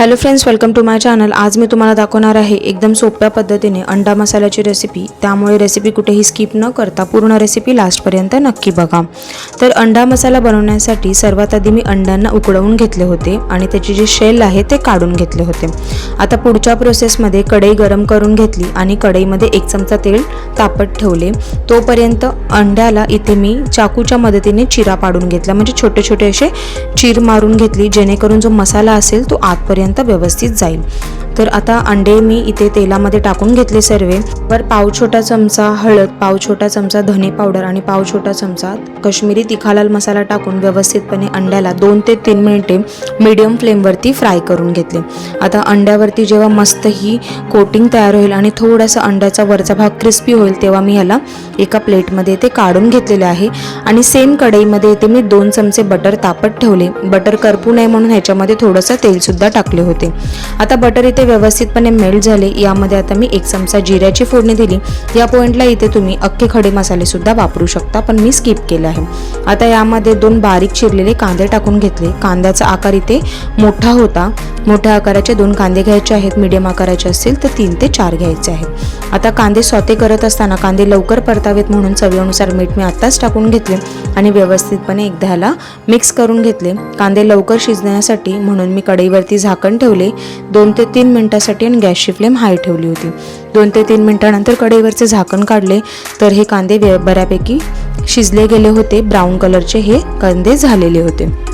Hello friends welcome to my channel आज मी तुम्हाला दाखवणार आहे एकदम सोप्या पद्धतीने अंडा मसाल्याची रेसिपी त्यामुळे रेसिपी कुठेही स्किप न करता पूर्ण रेसिपी लास्टपर्यंत नक्की बघा. तर अंडा मसाला बनवण्यासाठी सर्वात आधी मी अंड्यांना उकडवून घेतले होते आणि त्याचे जे शेल आहे ते काढून घेतले होते. आता पुढच्या प्रोसेसमध्ये कढई गरम करून घेतली आणि कढईमध्ये एक चमचा तेल तापत ठेवले. तोपर्यंत अंड्याला इथे मी चाकूच्या मदतीने चिरा पाडून घेतला. म्हणजे छोटे छोटे असे चीर मारून घेतली जेणेकरून जो मसाला असेल तो आतपर्यंत व्यवस्थित जाईल. तर आता अंडे मी इथे तेलामध्ये टाकून घेतले सर्व. वर पाव छोटा चमचा हळद पाव छोटा चमचा धने पावडर आणि पाव छोटा चमचा कश्मीरी तिखालाल मसाला टाकून व्यवस्थितपणे अंड्याला दोन ते तीन मिनिटे मीडियम फ्लेमवरती फ्राय करून घेतले. आता अंड्यावरती जेव्हा मस्त ही कोटिंग तयार होईल आणि थोडासा अंड्याचा वरचा भाग क्रिस्पी होईल तेव्हा मी ह्याला एका प्लेटमध्ये ते काढून घेतलेले आहे. आणि सेम कढईमध्ये इथे मी दोन चमचे बटर तापत ठेवले. बटर करपू नये म्हणून ह्याच्यामध्ये थोडंसं तेलसुद्धा टाकले होते. आता बटर इथे व्यवस्थितपणे मेल्ट झाले यामध्ये आता मी एक चमचा जिऱ्याची फोडणी दिली. या पॉईंटला इथे तुम्ही अख्खे खडे मसालेसुद्धा वापरू शकता पण मी स्किप केले आहे. आता यामध्ये दोन बारीक चिरलेले कांदे टाकून घेतले. कांद्याचा आकार इथे मोठा होता. मोठ्या आकाराचे दोन कांदे घ्यायचे आहेत मीडियम आकाराचे असतील तर तीन ते चार घ्यायचे आहेत. आता कांदे स्वते करत असताना कांदे लवकर परतावेत म्हणून चवीनुसार मीठ मी आत्ताच टाकून घेतले आणि व्यवस्थितपणे एकदा ह्याला मिक्स करून घेतले. कांदे लवकर शिजण्यासाठी म्हणून मी कढईवरती झाकण ठेवले. दोन ते तीन मिनटासाठी आणि गॅसची फ्लेम हाय ठेवली होती. दोन ते तीन मिनटानंतर कढईवरचे झाकण काढले तर हे कांदे व्य- बऱ्यापैकी शिजले गेले होते. ब्राऊन कलरचे हे कांदे झालेले होते.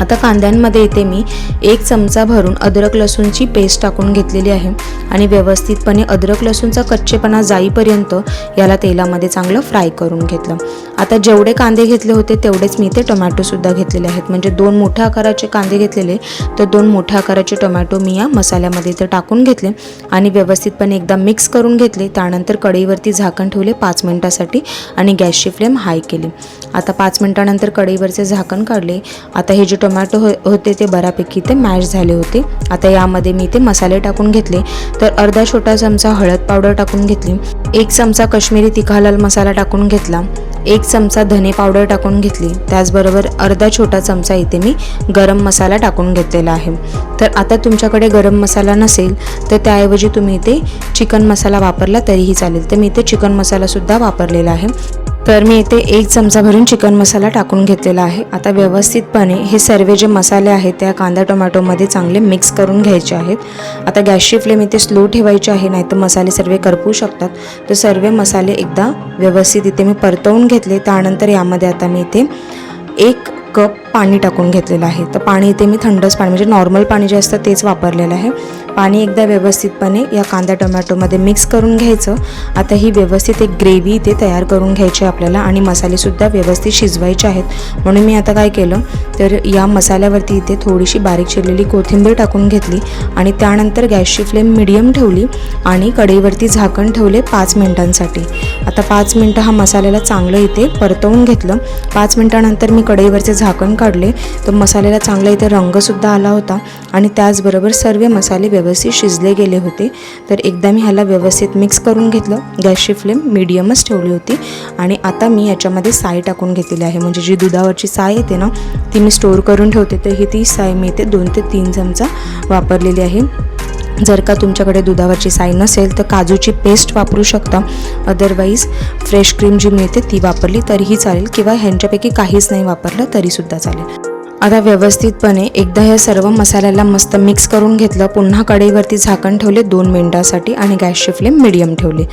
आता कांद्यांमध्ये इथे मी एक चमचा भरून अद्रक लसूणची पेस्ट टाकून घेतलेली आहे. आणि व्यवस्थितपणे अद्रक लसूणचा कच्चेपणा जाईपर्यंत याला तेलामध्ये चांगलं फ्राय करून घेतलं. आता जेवढे कांदे घेतले होते तेवढेच मी इथे टोमॅटोसुद्धा घेतलेले आहेत. म्हणजे दोन मोठ्या आकाराचे कांदे घेतलेले तर दोन मोठ्या आकाराचे टोमॅटो मी या मसाल्यामध्ये इथे टाकून घेतले. आणि व्यवस्थितपणे एकदा मिक्स करून घेतले. त्यानंतर कढईवरती झाकण ठेवले पाच मिनटासाठी आणि गॅसची फ्लेम हाय केली. आता पाच मिनटानंतर कढईवरचे झाकण काढले. आता हे जे टोमॅटो हो होते ते बऱ्यापैकी ते मॅश झाले होते. आता यामध्ये मी ते मसाले टाकून घेतले. तर अर्धा छोटा चमचा हळद पावडर टाकून घेतली. एक चमचा कश्मीरी तिखा लाल मसाला टाकून घेतला. एक चमचा धने पावडर टाकून घेतली. त्याचबरोबर अर्धा छोटा चमचा इथे मी गरम मसाला टाकून घेतलेला आहे. तर आता तुमच्याकडे गरम मसाला नसेल तर त्याऐवजी तुम्ही इथे चिकन मसाला वापरला तरीही चालेल. तर मी इथे चिकन मसालासुद्धा वापरलेला आहे. तर मी इथे एक चमचा भरून चिकन मसाला टाकून घेतलेला आहे. आता व्यवस्थितपणे हे सर्व जे मसाले आहेत त्या कांदा टोमॅटोमध्ये चांगले मिक्स करून घ्यायचे आहेत. आता गॅसची फ्लेम इथे स्लो ठेवायची आहे नाहीतर मसाले सर्व करपू शकतात. तर सर्व मसाले एकदा व्यवस्थित इथे मी परतवून घेतले. त्यानंतर यामध्ये आता मी इथे एक कप पाणी टाकून घेतलेलं आहे. तर पाणी इथे मी थंडच पाणी म्हणजे नॉर्मल पाणी जे असतं तेच वापरलेलं आहे. पाणी एकदा व्यवस्थितपणे या कांदा टोमॅटोमध्ये मिक्स करून घ्यायचं. आता ही व्यवस्थित एक ग्रेव्ही इथे तयार करून घ्यायची आहे आपल्याला आणि मसालेसुद्धा व्यवस्थित शिजवायचे आहेत. म्हणून मी आता काय केलं तर या मसाल्यावरती इथे थोडीशी बारीक चिरलेली कोथिंबीर टाकून घेतली आणि त्यानंतर गॅसची फ्लेम मिडियम ठेवली आणि कढईवरती झाकण ठेवले पाच मिनिटांसाठी. आता पाच मिनटं हा मसाल्याला चांगलं इथे परतवून घेतलं. पाच मिनटानंतर मी कढईवरचे झाकण काढले तर मसाल्याला चांगला इथे रंगसुद्धा आला होता आणि त्याचबरोबर सर्व मसाले व्यवस्थित शिजले गेले होते. तर एकदा मी ह्याला व्यवस्थित मिक्स करून घेतलं. गॅसची फ्लेम मिडियमच ठेवली होती आणि आता मी याच्यामध्ये साय टाकून घेतलेली आहे. म्हणजे जी दुधावरची साय येते ना ती मी स्टोअर करून ठेवते. तर ही ती साय मी इथे दोन ते तीन चमचा वापरलेली आहे. जर का तुमच्याकडे दुधावरची साई नसेल तर काजूची पेस्ट वापरू शकता. अदरवाईज फ्रेश क्रीम जी मिळते ती वापरली तरीही चालेल किंवा ह्यांच्यापैकी काहीच नाही वापरलं तरीसुद्धा चालेल. आता व्यवस्थितपणे एकदा ह्या सर्व मसाल्याला मस्त मिक्स करून घेतलं पुन्हा कढईवरती झाकण ठेवले दोन मिनटासाठी आणि गॅसची फ्लेम मिडियम ठेवली.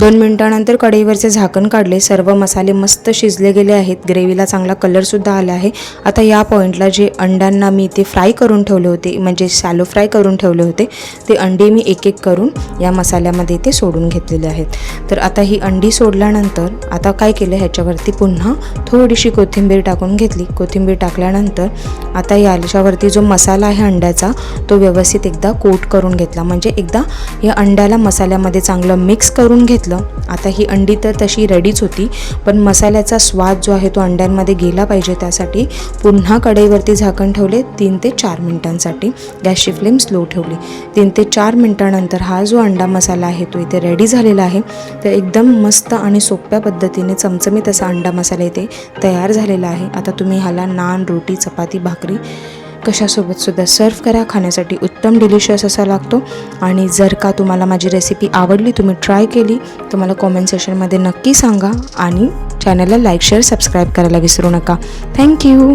दोन मिनटानंतर कढईवरचे झाकण काढले सर्व मसाले मस्त शिजले गेले आहेत ग्रेव्हीला चांगला कलरसुद्धा आला आहे. आता या पॉईंटला जे अंड्यांना मी ते फ्राय करून ठेवले होते म्हणजे शॅलो फ्राय करून ठेवले होते ते अंडे मी एक एक करून या मसाल्यामध्ये ते सोडून घेतलेले आहेत. तर आता ही अंडी सोडल्यानंतर आता काय केलं ह्याच्यावरती पुन्हा थोडीशी कोथिंबीर टाकून घेतली. कोथिंबीर टाकल्यानंतर आता याच्यावरती जो मसाला आहे अंड्याचा तो व्यवस्थित एकदा कोट करून घेतला. म्हणजे एकदा या अंड्याला मसाल्यामध्ये चांगलं मिक्स करून घेतलं. आता ही अंडी तर तशी रेडीच होती पण मसाल्याचा स्वाद जो आहे तो अंड्यांमध्ये गेला पाहिजे त्यासाठी पुन्हा कढईवरती झाकण ठेवले तीन ते चार मिनिटांसाठी. गॅसची फ्लेम स्लो ठेवली. तीन ते चार मिनिटानंतर हा जो अंडा मसाला आहे तो इथे रेडी झालेला आहे. तर एकदम मस्त आणि सोप्या पद्धतीने चमचमीत असा अंडा मसाला इथे तयार झालेला आहे. आता तुम्ही ह्याला नान रोटी चपाती भाकरी कशासोबतसुद्धा सर्व करा. खाण्यासाठी उत्तम डिलिशियस असा लागतो. आणि जर का तुम्हाला माझी रेसिपी आवडली तुम्ही ट्राय केली तर मला कॉमेंट सेशनमध्ये नक्की सांगा. आणि चॅनलला लाईक शेअर सबस्क्राईब करायला विसरू नका. थँक्यू